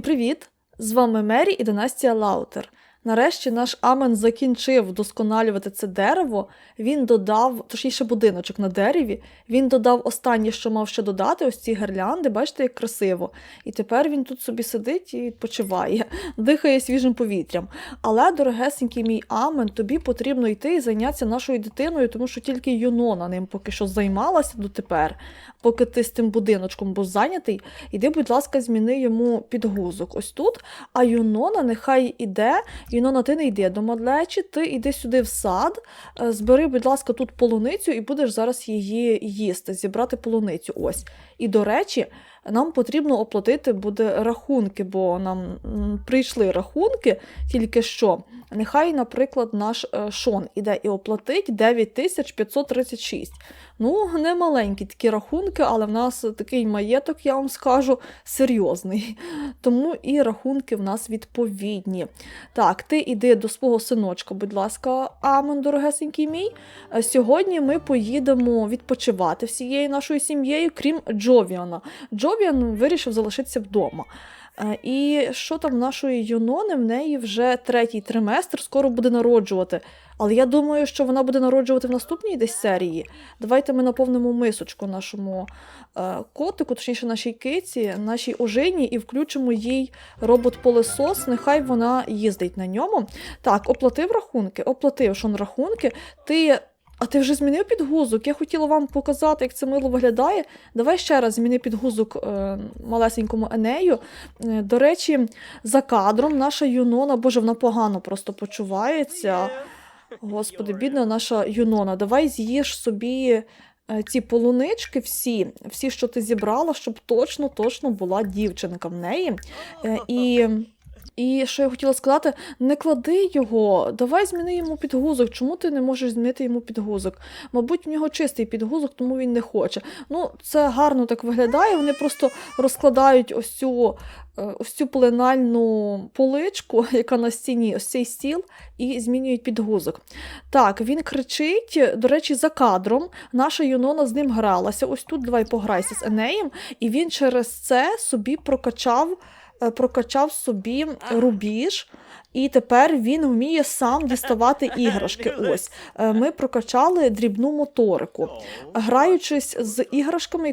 Всім привіт! З вами Мері і Династія Лаутер. Нарешті наш Амен закінчив вдосконалювати це дерево. Він додав, точніше, будиночок на дереві. Він додав останнє, що мав ще додати, ось ці гірлянди, бачите, як красиво. І тепер він тут собі сидить і відпочиває, дихає свіжим повітрям. Але, дорогесенький мій Амен, тобі потрібно йти і зайнятися нашою дитиною, тому що тільки Юнона ним поки що займалася дотепер, поки ти з тим будиночком був зайнятий. Іди, будь ласка, зміни йому підгузок ось тут. А Юнона нехай іде. Юнона, ти не йди до Мадлечі, ти йди сюди в сад, е, збери, будь ласка, тут полуницю і будеш зараз її їсти, зібрати полуницю. Ось. І до речі, нам потрібно оплатити буде рахунки, бо нам прийшли рахунки тільки що. Нехай, наприклад, наш е, Шон іде і оплатить 9536. Ну, не маленькі такі рахунки, але в нас такий маєток, я вам скажу, серйозний. Тому і рахунки в нас відповідні. Так, ти іди до свого синочка, будь ласка, Амен, дорогесенький мій. Е, Сьогодні ми поїдемо відпочивати всією нашою сім'єю, крім Джовіана. Джовіан вирішив залишитися вдома. Е, І що там нашої Юнони? В неї вже третій триместр, скоро буде народжувати. Але я думаю, що вона буде народжувати в наступній десь серії. Давайте ми наповнимо мисочку нашому е, котику, точніше нашій киці, нашій ожині, і включимо їй робот-полисос. Нехай вона їздить на ньому. Так, оплатив рахунки, оплатив Шон рахунки. Ти. А ти вже змінив підгузок? Я хотіла вам показати, як це мило виглядає. Давай ще раз зміни підгузок е, малесенькому Енею. Е, до речі, за кадром наша Юнона, боже, вона погано просто почувається. Господи, бідна наша Юнона, давай з'їж собі е, ці полунички всі, всі, що ти зібрала, щоб точно, точно була дівчинка в неї. Е, І, і що я хотіла сказати, не клади його, давай зміни йому підгузок. Чому ти не можеш змінити йому підгузок? Мабуть, в нього чистий підгузок, тому він не хоче. Ну, це гарно так виглядає. Вони просто розкладають ось цю, е, ось цю пленальну поличку, яка на стіні, ось цей стіл, і змінюють підгузок. Так, він кричить, до речі, за кадром. Наша Юнона з ним гралася. Ось тут давай пограйся з Енеєм, і він через це собі прокачав, прокачав собі рубіж. І тепер він вміє сам діставати іграшки. Ось Е, ми прокачали дрібну моторику, граючись з іграшками і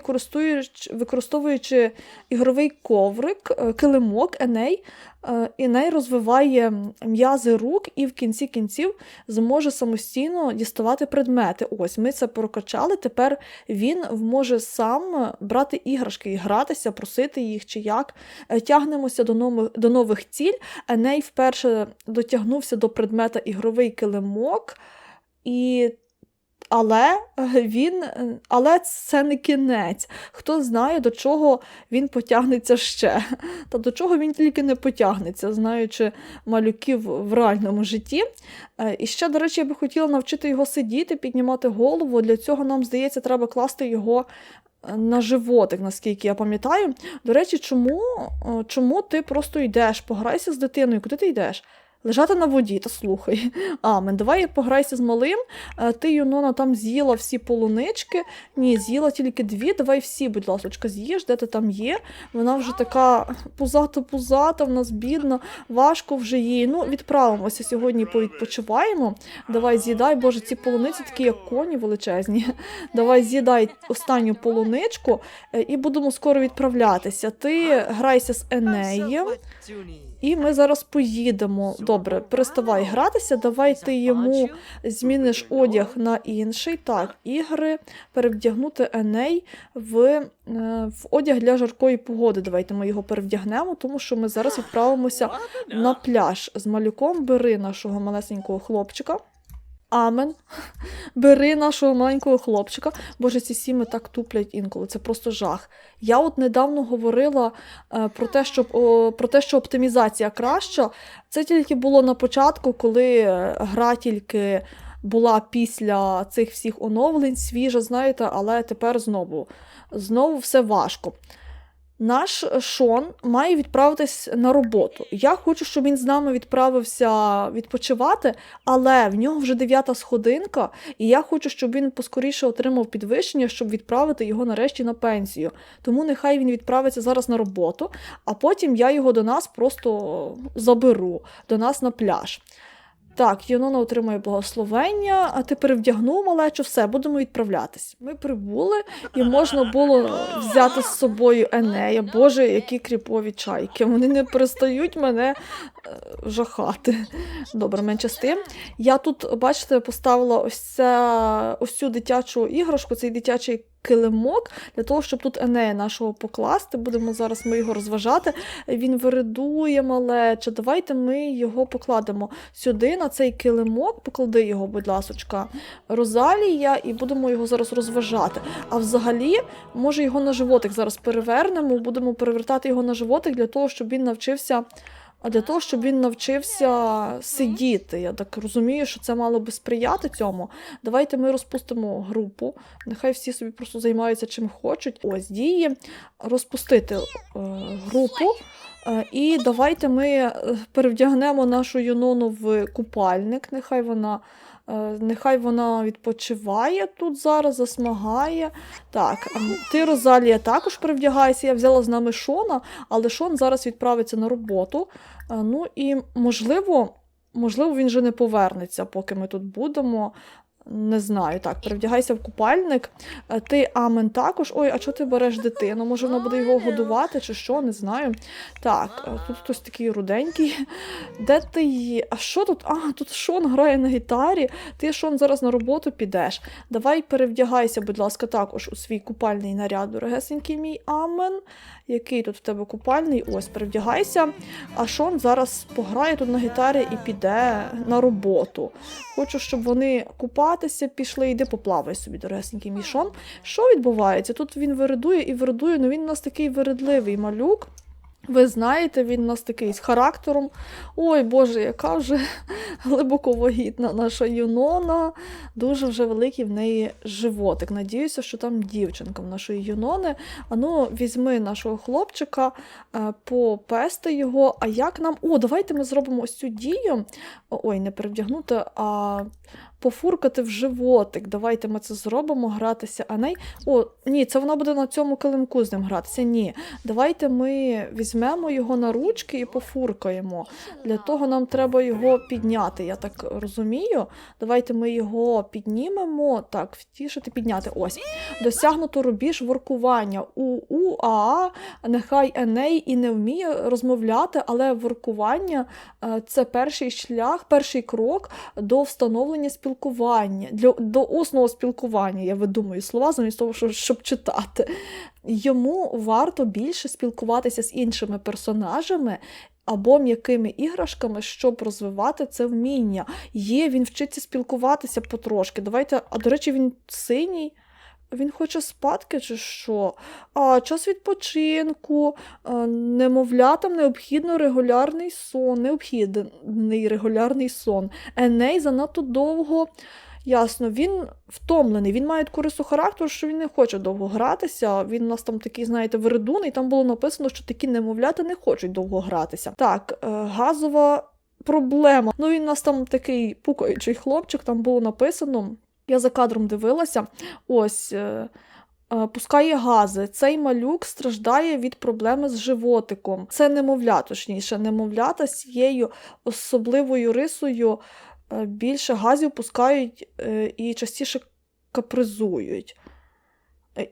використовуючи ігровий коврик, е, килимок, Еней. Е, Еней розвиває м'язи рук і в кінці кінців зможе самостійно діставати предмети. Ось ми це прокачали. Тепер він може сам брати іграшки гратися, просити їх чи як. Е, Тягнемося до нових, до нових ціль. Еней вперше дотягнувся до предмета ігровий килимок. І але е, він, е, але це не кінець. Хто знає, до чого він потягнеться ще. Та до чого він тільки не потягнеться, знаючи малюків в реальному житті. Е, І ще, до речі, я би хотіла навчити його сидіти, піднімати голову. Для цього нам здається, треба класти його. На животик, наскільки я пам'ятаю. До речі, чому, чому ти просто йдеш? Пограйся з дитиною, куди ти йдеш? Лежати на воді, та слухай. Амен, давай пограйся з малим. Е, Ти, Юнона, там з'їла всі полунички. Ні, з'їла тільки дві. Давай всі, будь ласка, з'їж, де ти там є. Вона вже така пузата-пузата, в нас бідна, важко вже їй. Ну, відправимося сьогодні, повідпочиваємо. Давай з'їдай, боже, ці полуниці такі, як коні величезні. Давай з'їдай останню полуничку е, і будемо скоро відправлятися. Ти грайся з Енеєм. І ми зараз поїдемо. Добре, переставай гратися. Давай ти йому зміниш одяг на інший. Так, ігри, перевдягнути Еней в, е, в одяг для жаркої погоди. Давайте ми його перевдягнемо, тому що ми зараз відправимося на пляж з малюком. Бери нашого малесенького хлопчика. Амен. Бери нашого маленького хлопчика. Боже, ці сіми так туплять інколи. Це просто жах. Я от недавно говорила е, про, те, що, о, про те, що оптимізація краща. Це тільки було на початку, коли е, гра тільки була після цих всіх оновлень, свіжа, знаєте, але тепер знову, знову все важко. Наш Шон має відправитись на роботу. Я хочу, щоб він з нами відправився відпочивати, але в нього вже дев'ята сходинка, і я хочу, щоб він поскоріше отримав підвищення, щоб відправити його нарешті на пенсію. Тому нехай він відправиться зараз на роботу, а потім я його до нас просто заберу, до нас на пляж. Так, Юнона отримує благословення, а ти перевдягнув малечу, все, будемо відправлятись. Ми прибули, і можна було взяти з собою Енея. Боже, які кріпові чайки. Вони не перестають мене е, жахати. Добре, менше з тим. Я тут, бачите, поставила ось, ця, ось цю дитячу іграшку, цей дитячий килимок, для того, щоб тут Енея нашого покласти. Будемо зараз ми його розважати. Він виридує малече. Давайте ми його покладемо сюди, на цей килимок, поклади його, будь ласочка, Розалія, і будемо його зараз розважати. А взагалі, може, його на животик зараз перевернемо, будемо перевертати його на животик для того, щоб він навчився. А для того, щоб він навчився сидіти. Я так розумію, що це мало би сприяти цьому. Давайте ми розпустимо групу. Нехай всі собі просто займаються чим хочуть. Ось дії. Розпустити е, групу. Е, і давайте ми е, перевдягнемо нашу Юнону в купальник. Нехай вона. Е, Нехай вона відпочиває тут зараз, засмагає. Так, ти, Розалія, також привдягайся. Я взяла з нами Шона, але Шон зараз відправиться на роботу. Е, Ну і можливо, можливо, він вже не повернеться, поки ми тут будемо. Не знаю, так, перевдягайся в купальник. Е, Ти Амен також. Ой, а чого ти береш дитину? Може, вона буде його годувати чи що, не знаю. Так, е, тут хтось такий руденький. Де ти є? А що тут? А, тут Шон грає на гітарі. Ти Шон зараз на роботу підеш. Давай перевдягайся, будь ласка, також у свій купальний наряд, дорогесенький мій Амен. Який тут в тебе купальний? Ось, перевдягайся. А Шон зараз пограє тут на гітарі і піде на роботу. Хочу, щоб вони купатися пішли, йди поплавай собі, дорогесенький мій Шон. Що відбувається? Тут він виридує і виридує, але він у нас такий виридливий малюк. Ви знаєте, він у нас такий з характером. Ой, Боже, яка вже глибоко вагітна наша Юнона. Дуже вже великий в неї животик. Надіюся, що там дівчинка в нашої Юнони. Ану, візьми нашого хлопчика, е, попести його. А як нам. О, давайте ми зробимо ось цю дію. Ой, не перевдягнути, а пофуркати в животик. Давайте ми це зробимо, гратися. А не... О, ні, це вона буде на цьому килимку з ним гратися. Ні. Давайте ми візьмемо його на ручки і пофуркаємо. Для того нам треба його підняти, я так розумію. Давайте ми його піднімемо. Так, втішити, підняти. Ось. Досягнуто рубіж воркування. У у нехай Еней і не вміє розмовляти, але воркування е, це перший шлях, перший крок до встановлення спілкування, для, до усного спілкування. Я видумую слова замість того, щоб, щоб читати. Йому варто більше спілкуватися з іншими персонажами. Або м'якими іграшками, щоб розвивати це вміння. Є, він вчиться спілкуватися потрошки. Давайте, а до речі, він синій. Він хоче спадки чи що? А час відпочинку, немовлятам необхідно регулярний сон, необхідний регулярний сон. Еней занадто довго. Ясно, він втомлений, він має таку рису характеру, що він не хоче довго гратися. Він у нас там такий, знаєте, вередун, і там було написано, що такі немовлята не хочуть довго гратися. Так, е, газова проблема. Ну, він у нас там такий пукаючий хлопчик, там було написано. Я за кадром дивилася. Ось. е, е, Пускає гази. Цей малюк страждає від проблеми з животиком. Це немовля, точніше, немовлята з цією особливою рисою е, більше газів пускають і частіше капризують.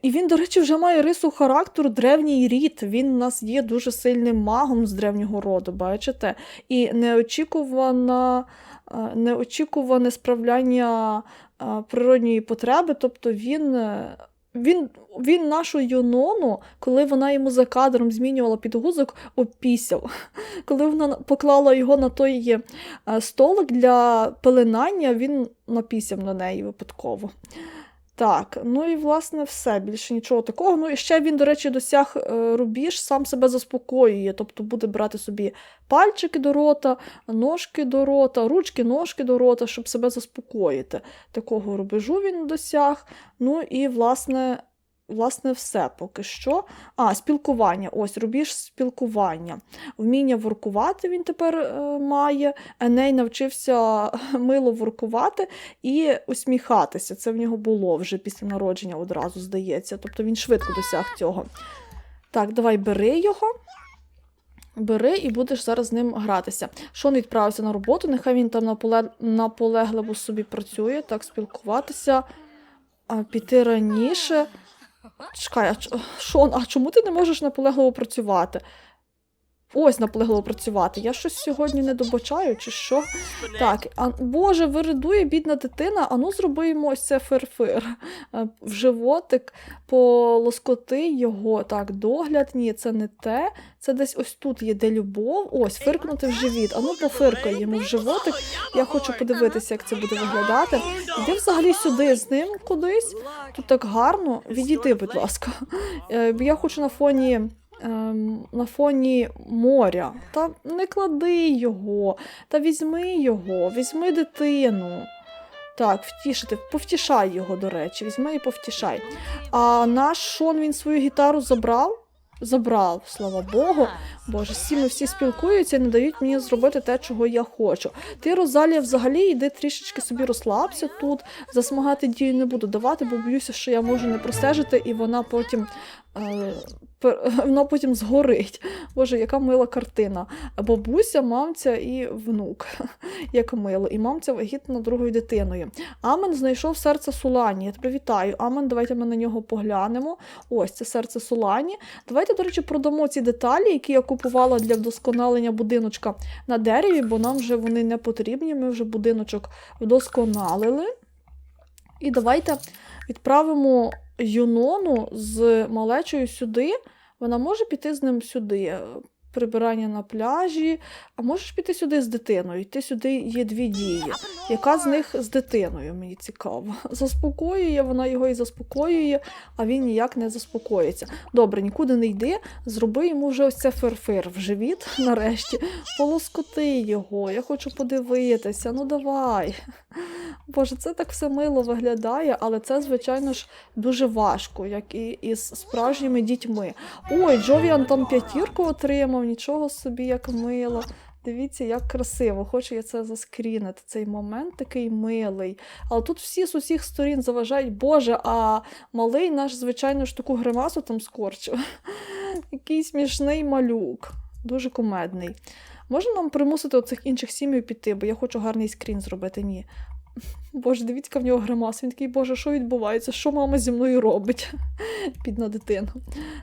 І він, до речі, вже має рису характеру древній рід. Він у нас є дуже сильним магом з древнього роду, бачите? І неочікувана, неочікуване справляння природньої потреби, тобто він. е, Він, він нашу Юнону, коли вона йому за кадром змінювала підгузок, опісяв. Коли вона поклала його на той е, столик для пеленання, він напісяв на неї випадково. Так, ну і власне все, більше нічого такого. Ну і ще він, до речі, досяг е, рубіж, сам себе заспокоює, тобто буде брати собі пальчики до рота, ножки до рота, ручки, ножки до рота, щоб себе заспокоїти. Такого рубежу він досяг. Ну і, власне, власне, все поки що. А, спілкування. Ось, рубіж спілкування. Вміння воркувати він тепер е, має. Еней навчився мило воркувати і усміхатися. Це в нього було вже після народження одразу, здається. Тобто він швидко досяг цього. Так, давай бери його. Бери і будеш зараз з ним гратися. Шон відправився на роботу, нехай він там наполе... наполегливо собі працює, так спілкуватися, а піти раніше. Чекай, а Шон, а чому ти не можеш наполегливо працювати? Ось наполегливо працювати. Я щось сьогодні не добачаю, чи що? Так, а, Боже, виридує бідна дитина, ану зроби йому ось це фир-фир. Е, В животик, полоскоти його. Так, догляд, ні, це не те. Це десь ось тут є, де любов. Ось, фиркнути в живіт. Ану пофиркай йому в животик. Я хочу подивитися, як це буде виглядати. Іди взагалі сюди з ним кудись. Тут так гарно. Відійди, будь ласка. Е, Я хочу на фоні. Ем, На фоні моря, та не клади його, та візьми його, візьми дитину. Так, втішити, повтішай його, до речі, візьми і повтішай. А наш Шон він свою гітару забрав? Забрав, слава Богу. Боже, всі ми всі спілкуються і не дають мені зробити те, чого я хочу. Ти, Розалія, взагалі йди трішечки собі розслабся тут. Засмагати дію не буду давати, бо боюся, що я можу не простежити, і вона потім. Е, вона потім згорить. Боже, яка мила картина. Бабуся, мамця і внук. Як мило. І мамця вагітна другою дитиною. Амен знайшов серце Сулані. Я тебе вітаю. Амен, давайте ми на нього поглянемо. Ось це серце Сулані. Давайте, до речі, продамо ці деталі, які я купувала для вдосконалення будиночка на дереві, бо нам вже вони не потрібні. Ми вже будиночок вдосконалили. І давайте відправимо Юнону з малечою сюди. Вона може піти з ним сюди. Прибирання на пляжі, а можеш піти сюди з дитиною. Йти сюди є дві дії. Яка з них з дитиною? Мені цікаво. Заспокоює, вона його і заспокоює, а він ніяк не заспокоїться. Добре, нікуди не йди. Зроби йому вже ось це ферфир в живіт нарешті. Полоскоти його. Я хочу подивитися. Ну давай. Боже, це так все мило виглядає, але це, звичайно ж, дуже важко, як і із справжніми дітьми. Ой, Джовіан там п'ятірку отримав, нічого собі, як мило. Дивіться, як красиво. Хочу я це заскрінити. Цей момент такий милий. Але тут всі з усіх сторін заважають, Боже, а малий наш, звичайно ж, таку гримасу там скорчив. Який смішний малюк, дуже кумедний. Можна нам примусити оцих інших сім'їв піти, бо я хочу гарний скрін зробити. Ні. Боже, дивіться, в нього гримас. Він такий, боже, що відбувається? Що мама зі мною робить? Бідна дитина.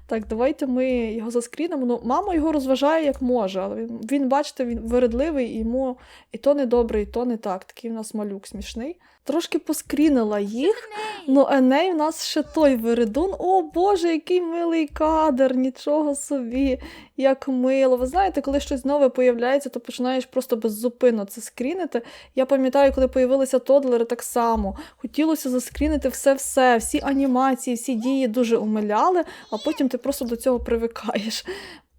Так, давайте ми його заскрінемо. Ну, мама його розважає як може, але він, він бачите, він вередливий, і йому і то не добре, і то не так. Такий в нас малюк смішний. Трошки поскрінила їх. Ну, Еней в нас ще той вередун. О Боже, який милий кадр, нічого собі, як мило. Ви знаєте, коли щось нове появляється, то починаєш просто беззупинно це скрінити. Я пам'ятаю, коли появилися тодлери, так само. Хотілося заскрінити все-все, всі анімації, всі дії дуже умиляли, а потім ти просто до цього привикаєш.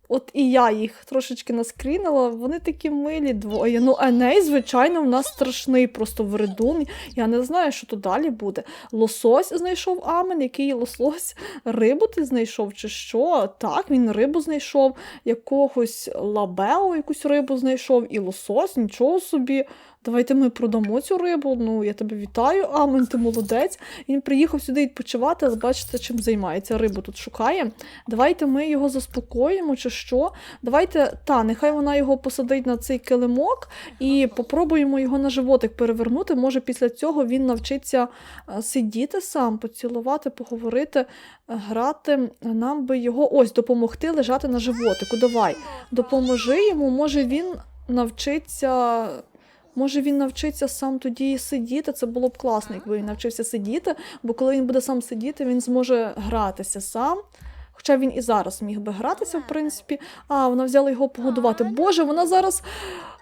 От і я їх трошечки наскрінила, вони такі милі двоє. Ну, Еней, звичайно, в нас страшний просто вредун. Я не знаю, що то далі буде. Лосось знайшов Амен, який лосось рибу ти знайшов, чи що? Так, він рибу знайшов, якогось лабео, якусь рибу знайшов, і лосось, нічого собі. Давайте ми продамо цю рибу. Ну, я тебе вітаю, Амен, ти молодець. Він приїхав сюди відпочивати, але бачите, чим займається. Рибу тут шукає. Давайте ми його заспокоїмо, чи що. Давайте, та, нехай вона його посадить на цей килимок і попробуємо його на животик перевернути. Може, після цього він навчиться е, сидіти сам, поцілувати, поговорити, е, грати. Нам би його ось допомогти лежати на животику. Давай, допоможи йому, може він навчиться. Може, він навчиться сам тоді сидіти. Це було б класно, якби він навчився сидіти, бо коли він буде сам сидіти, він зможе гратися сам. Хоча він і зараз міг би гратися, в принципі. А, вона взяла його погодувати. Боже, вона зараз.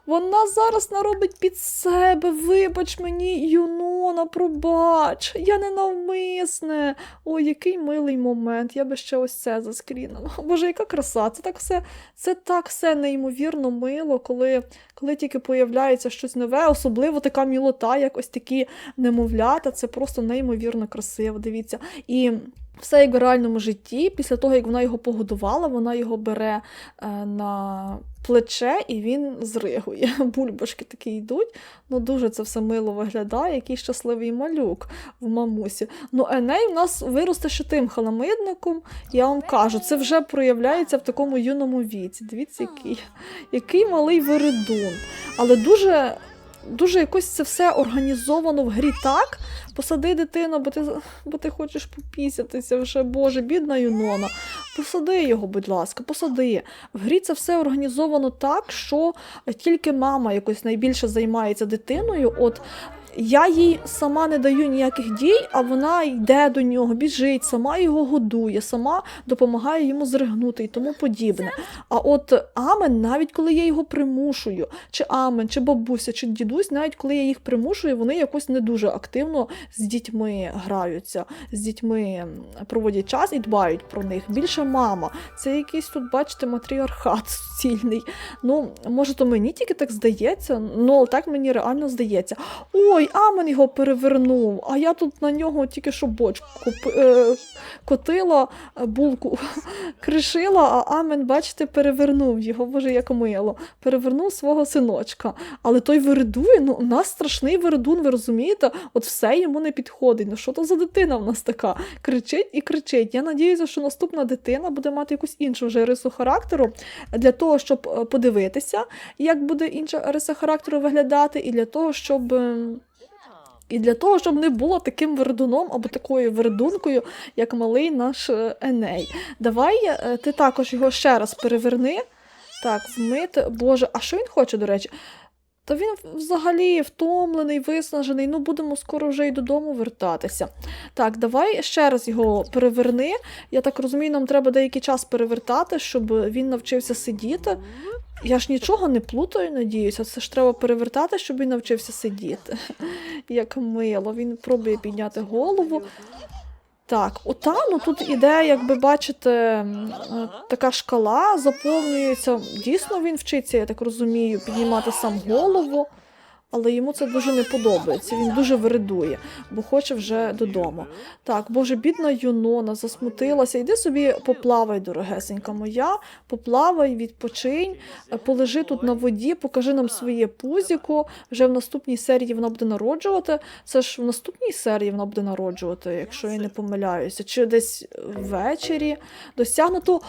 Вона зараз наробить під себе. Вибач мені, Юнона, пробач. Я не навмисне. Ой, який милий момент. Я би ще ось це заскрінила. Боже, яка краса. Це так все, це так все неймовірно мило, коли, коли тільки появляється щось нове, особливо така мілота, як ось такі немовлята. Це просто неймовірно красиво. Дивіться. І Все як в реальному житті. Після того, як вона його погодувала, вона його бере е, на плече і він зригує. Бульбашки такі йдуть. Ну дуже це все мило виглядає, який щасливий малюк в мамусі. Ну, Еней в нас виросте ще тим халамидником. Я вам кажу, це вже проявляється в такому юному віці. Дивіться, який, який малий вередун. Але дуже. Дуже якось це все організовано в грі так. Посади дитину, бо ти, бо ти хочеш попісятися вже, Боже, бідна Юнона. Посади його, будь ласка, посади. В грі це все організовано так, що тільки мама якось найбільше займається дитиною. От я їй сама не даю ніяких дій, а вона йде до нього, біжить, сама його годує, сама допомагає йому зригнути і тому подібне. А от Амен, навіть коли я його примушую, чи Амен, чи бабуся, чи дідусь, навіть коли я їх примушую, вони якось не дуже активно з дітьми граються, з дітьми проводять час і дбають про них. Більше мама. Це якийсь тут, бачите, матріархат суцільний. Ну, може, то мені тільки так здається, ну але так мені реально здається. Ой, Амен його перевернув, а я тут на нього тільки що бочку е, котила, булку кришила, а Амен, бачите, перевернув його, боже, як мило. Перевернув свого синочка. Але той вередує, ну у нас страшний вередун, ви розумієте? От все йому не підходить. Ну що то за дитина в нас така? Кричить і кричить. Я надіюся, що наступна дитина буде мати якусь іншу вже рису характеру для того, щоб е, подивитися, як буде інша риса характеру виглядати, і для того, щоб. І для того, щоб не було таким вердуном або такою вердункою, як малий наш е, Еней. Давай е, ти також його ще раз переверни. Так, вмити. Боже, а що він хоче, до речі? Та він взагалі втомлений, виснажений. Ну, будемо скоро вже й додому вертатися. Так, давай ще раз його переверни. Я так розумію, нам треба деякий час перевертати, щоб він навчився сидіти. Я ж нічого не плутаю, надіюся. Це ж треба перевертати, щоб він навчився сидіти. Як мило, він пробує підняти голову. Так, ота, ну тут іде, як бачите, е, така шкала заповнюється. Дійсно, він вчиться, я так розумію, піднімати сам голову, але йому це дуже не подобається. Він дуже виридує, бо хоче вже додому. Так, боже, бідна Юнона засмутилася. Йди собі поплавай, дорогесенька моя, поплавай, відпочинь, е, полежи тут на воді, покажи нам своє пузіко. Вже в наступній серії вона буде народжувати. Це ж в наступній серії вона буде народжувати, якщо я не помиляюся. Чи десь ввечері досягнуто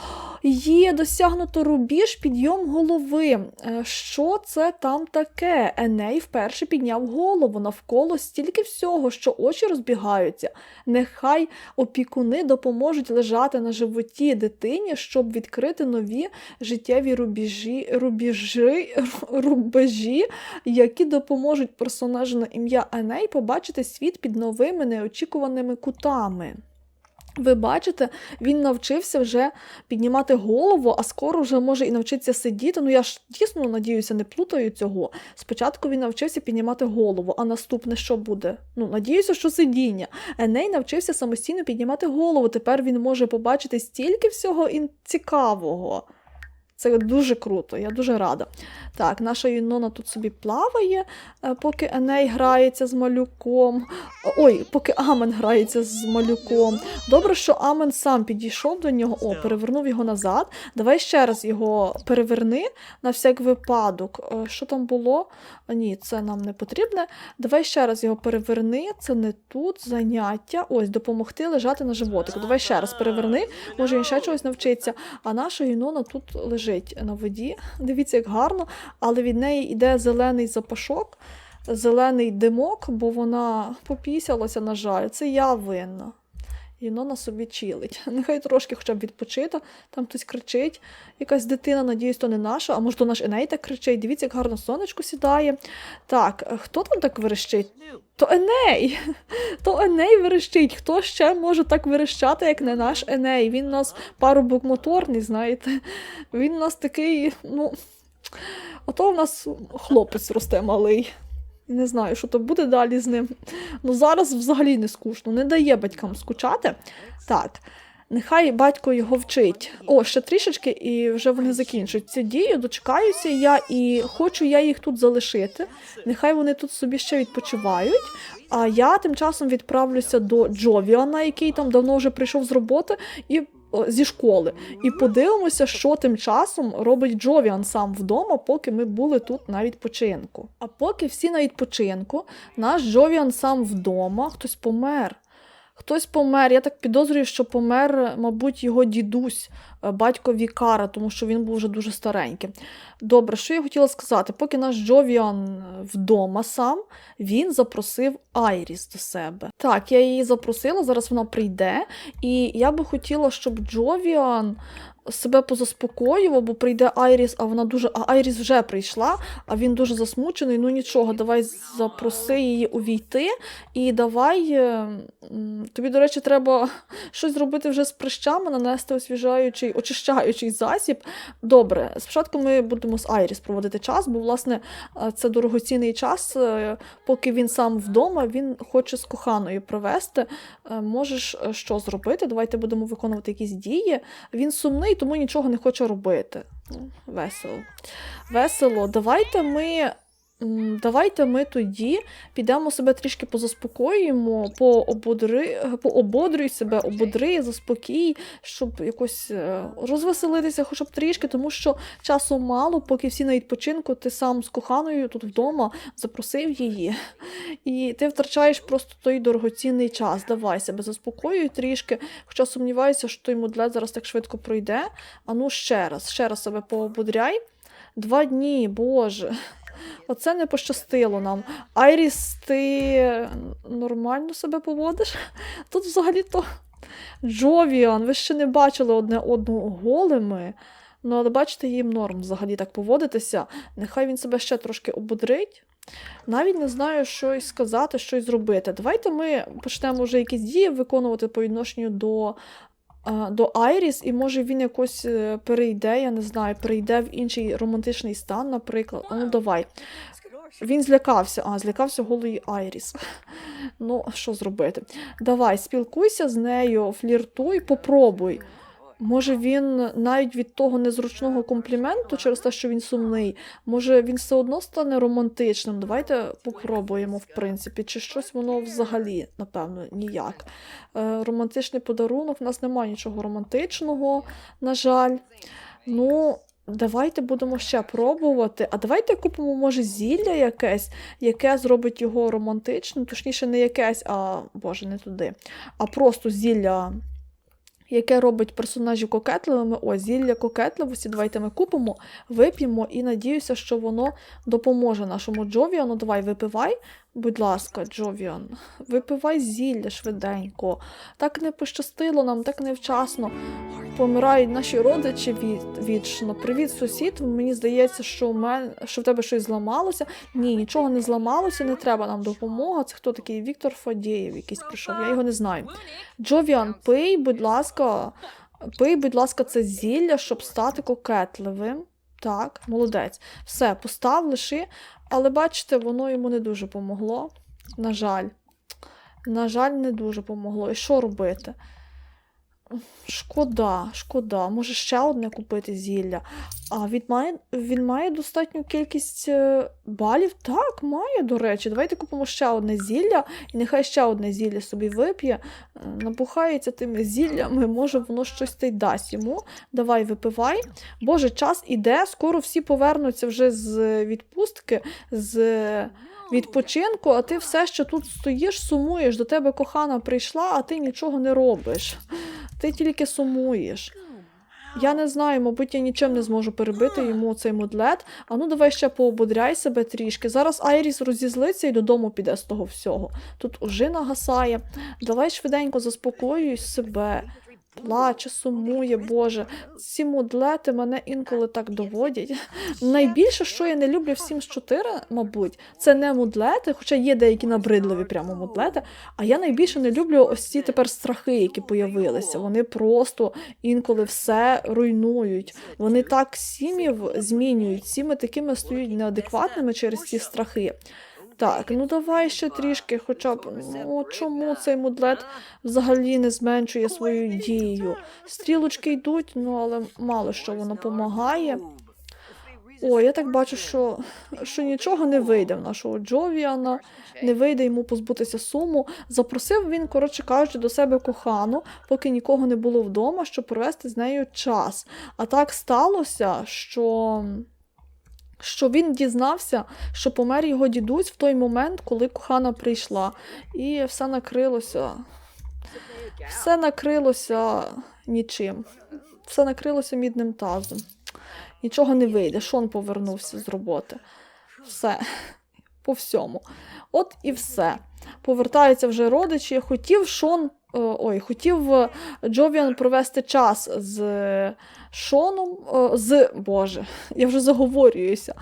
є, досягнуто рубіж, підйом голови. Е, Що це там таке? Еней вперше підняв голову навколо стільки всього, що очі розбігаються. Нехай опікуни допоможуть лежати на животі дитині, щоб відкрити нові життєві рубежі, рубежі, рубежі які допоможуть персонажу на ім'я Еней побачити світ під новими неочікуваними кутами. Ви бачите, він навчився вже піднімати голову, а скоро вже може і навчитися сидіти. Ну я ж дійсно надіюся, не плутаю цього. Спочатку він навчився піднімати голову, а наступне що буде? Ну, надіюся, що сидіння. Еней навчився самостійно піднімати голову. Тепер він може побачити стільки всього цікавого. Це дуже круто, я дуже рада. Так, наша Юнона тут собі плаває, е, поки Еней грається з малюком. Ой, поки Амен грається з малюком. Добре, що Амен сам підійшов до нього, о, перевернув його назад. Давай ще раз його переверни на всяк випадок. Е, Що там було? Ні, це нам не потрібне. Давай ще раз його переверни. Це не тут заняття. Ось, допомогти лежати на животику. Давай ще раз переверни, може він ще чогось навчиться. А наша Юнона тут лежить на воді. Дивіться, як гарно, але від неї йде зелений запашок, зелений димок, бо вона попісялася, на жаль. Це я винна. Юнона собі чилить. Нехай трошки хоча б відпочита, там хтось кричить. Якась дитина, надіюсь, то не наша, а може, то наш Еней так кричить. Дивіться, як гарно сонечко сідає. Так, е, хто там так верещить? То Еней! То Еней верещить. Хто ще може так верещати, як не наш Еней? Він у нас парубок моторний, знаєте. Він у нас такий, ну. Ото в нас хлопець росте малий. Не знаю, що то буде далі з ним. Ну зараз взагалі не скучно, не дає батькам скучати. Так, нехай батько його вчить. О, ще трішечки, і вже вони закінчують цю дію. Дочекаюся я і хочу я їх тут залишити. Нехай вони тут собі ще відпочивають. А я тим часом відправлюся до Джовіана, який там давно вже прийшов з роботи, і зі школи. І подивимося, що тим часом робить Джовіан сам вдома, поки ми були тут на відпочинку. А поки всі на відпочинку, наш Джовіан сам вдома, хтось помер. Хтось помер. Я так підозрюю, що помер, мабуть, його дідусь, батько Вікара, тому що він був вже дуже стареньким. Добре, що я хотіла сказати? Поки наш Джовіан е, вдома сам, він запросив Айріс до себе. Так, я її запросила, зараз вона прийде, і я би хотіла, щоб Джовіан себе позаспокоював, бо прийде Айріс, а вона дуже. А Айріс вже прийшла, а він дуже засмучений. Ну нічого, давай запроси її увійти. І давай. е, Тобі, до речі, треба щось зробити вже з прищами, нанести освіжаючий, очищаючий засіб. Добре, спочатку ми будемо з Айріс проводити час, бо, власне, е, це дорогоцінний час. е, Поки він сам вдома, він хоче з коханою провести. Можеш що зробити? Давайте будемо виконувати якісь дії. Він сумний, тому нічого не хоче робити. Ну, Весело. Весело. Давайте ми. Давайте ми тоді підемо себе трішки позаспокоїмо, поободри, поободрюй себе, ободри, заспокій, щоб якось е, розвеселитися, хоча б трішки, тому що часу мало, поки всі на відпочинку, ти сам з коханою тут вдома запросив її. І ти втрачаєш просто той дорогоцінний час. Давай себе заспокоюй трішки. Хоча сумніваюся, що той мудлет зараз так швидко пройде. А ну ще раз, ще раз себе поободряй. Два дні, Боже. Оце не пощастило нам. Айріс, ти нормально себе поводиш? Тут взагалі-то Джовіан, ви ще не бачили одне одного голими. Ну, але бачите, їм норм взагалі так поводитися. Нехай він себе ще трошки ободрить. Навіть не знаю, що й сказати, що й зробити. Давайте ми почнемо вже якісь дії виконувати по відношенню до, до Айріс, і може він якось е, перейде, я не знаю, перейде в інший романтичний стан, наприклад. А Ну, давай. Він злякався, а, злякався голої Айріс. Ну, що зробити? Давай, спілкуйся з нею, фліртуй, попробуй. Може, він навіть від того незручного компліменту, через те, що він сумний, може він все одно стане романтичним. Давайте попробуємо, в принципі, чи щось воно взагалі, напевно, ніяк. Е, романтичний подарунок, у нас немає нічого романтичного, на жаль. Ну, давайте будемо ще пробувати. А давайте купимо, може, зілля якесь, яке зробить його романтичним, точніше, не якесь, а боже, не туди, а просто зілля яке робить персонажів кокетливими. Ось зілля кокетливості. Давайте ми купимо, вип'ємо і надіюся, що воно допоможе нашому Джовіану. Давай випивай, будь ласка, Джовіан, випивай зілля швиденько. Так не пощастило нам, так невчасно. Помирають наші родичі вічно. Привіт, сусід. Мені здається, що в мене що в тебе щось зламалося. Ні, нічого не зламалося, не треба нам допомога. Це хто такий Віктор Фадєєв якийсь прийшов, я його не знаю. Джовіан, пий, будь ласка, пий, будь ласка, це зілля, щоб стати кокетливим. Так, молодець. Все, постав, лиши. Але бачите, воно йому не дуже помогло. На жаль. На жаль, не дуже помогло. І що робити? Шкода, шкода. Може ще одне купити зілля. А він має, він має достатню кількість е, балів? Так, має, до речі. Давайте купимо ще одне зілля, і нехай ще одне зілля собі вип'є, е, набухається тими зіллями, може воно щось та й дасть йому. Давай випивай. Боже, час іде, скоро всі повернуться вже з відпустки, з відпочинку, а ти все ще тут стоїш, сумуєш, до тебе кохана прийшла, а ти нічого не робиш. Ти тільки сумуєш. Я не знаю, мабуть, я нічим не зможу перебити йому цей мудлет. А ну давай ще поободряй себе трішки. Зараз Айріс розізлиться і додому піде з того всього. Тут ожина гасає. Давай швиденько заспокоюй себе. Плаче, сумує, Боже. Ці мудлети мене інколи так доводять. Найбільше, що я не люблю в Sims 4, мабуть, це не мудлети, хоча є деякі набридливі прямо мудлети. А я найбільше не люблю ось ці тепер страхи, які появилися. Вони просто інколи все руйнують. Вони так сім'їв змінюють, сіми такими стають неадекватними через ці страхи. Так, ну давай ще трішки, хоча б ну чому цей мудлет взагалі не зменшує свою дію? Стрілочки йдуть, ну але мало що воно допомагає. О, я так бачу, що, що нічого не вийде в нашого Джовіана, не вийде йому позбутися суму. Запросив він, коротше кажучи, до себе кохану, поки нікого не було вдома, щоб провести з нею час. А так сталося, що. Що він дізнався, що помер його дідусь в той момент, коли кохана прийшла, і все накрилося. Все накрилося нічим. Все накрилося мідним тазом. Нічого не вийде. Шон повернувся з роботи. Все. По всьому. От і все. Повертаються вже родичі. Хотів Шон. е, Ой, хотів е, Джовіан провести час з е, Шоном. З Боже, я вже заговорююся.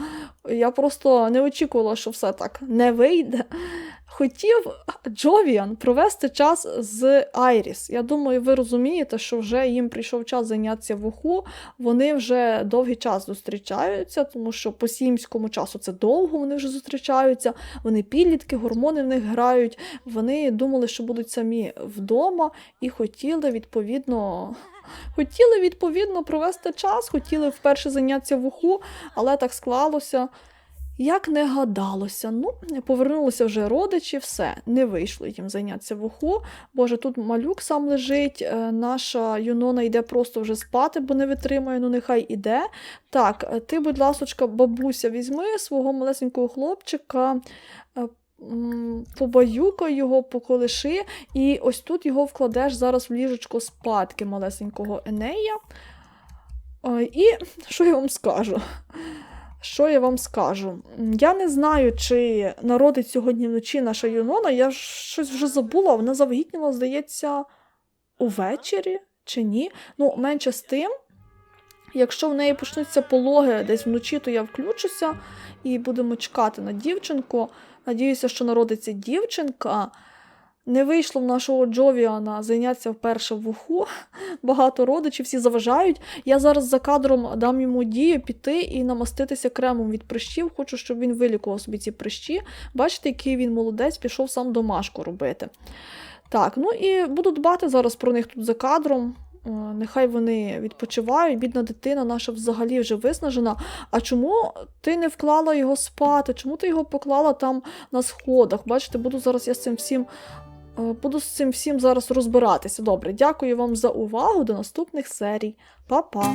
Я просто не очікувала, що все так не вийде. Хотів Джовіан провести час з Айріс. Я думаю, ви розумієте, що вже їм прийшов час зайнятися в уху. Вони вже довгий час зустрічаються, тому що по сімському часу це довго вони вже зустрічаються. Вони підлітки, гормони в них грають. Вони думали, що будуть самі вдома, і хотіли відповідно. Хотіли відповідно провести час, хотіли вперше зайнятися в уху, але так склалося. Як не гадалося, ну, повернулися вже родичі, все, не вийшло їм зайнятися в. Боже, тут малюк сам лежить, е, наша Юнона йде просто вже спати, бо не витримує, ну нехай іде. Так, е, ти, будь ласочка, бабуся, візьми свого малесенького хлопчика, е, побаюкай його, поколиши, і ось тут його вкладеш зараз в ліжечко спадки малесенького Енея. І що я вам скажу? Що я вам скажу? Я не знаю, чи народить сьогодні вночі наша Юнона. Я щось вже забула. Вона завагітніла, здається, увечері чи ні. Ну, менше з тим. Якщо в неї почнуться пологи десь вночі, то я включуся і будемо чекати на дівчинку. Надіюся, що народиться дівчинка. Не вийшло в нашого Джовіана зайнятися вперше в уху. Багато родичів, всі заважають. Я зараз за кадром дам йому дію піти і намаститися кремом від прищів. Хочу, щоб він вилікував собі ці прищі. Бачите, який він молодець, пішов сам домашку робити. Так, ну і буду дбати зараз про них тут за кадром. Е, Нехай вони відпочивають, бідна дитина наша взагалі вже виснажена. А чому ти не вклала його спати? Чому ти його поклала там на сходах? Бачите, буду зараз я з цим всім. Е, Буду з цим всім зараз розбиратися. Добре, дякую вам за увагу. До наступних серій. Па-па!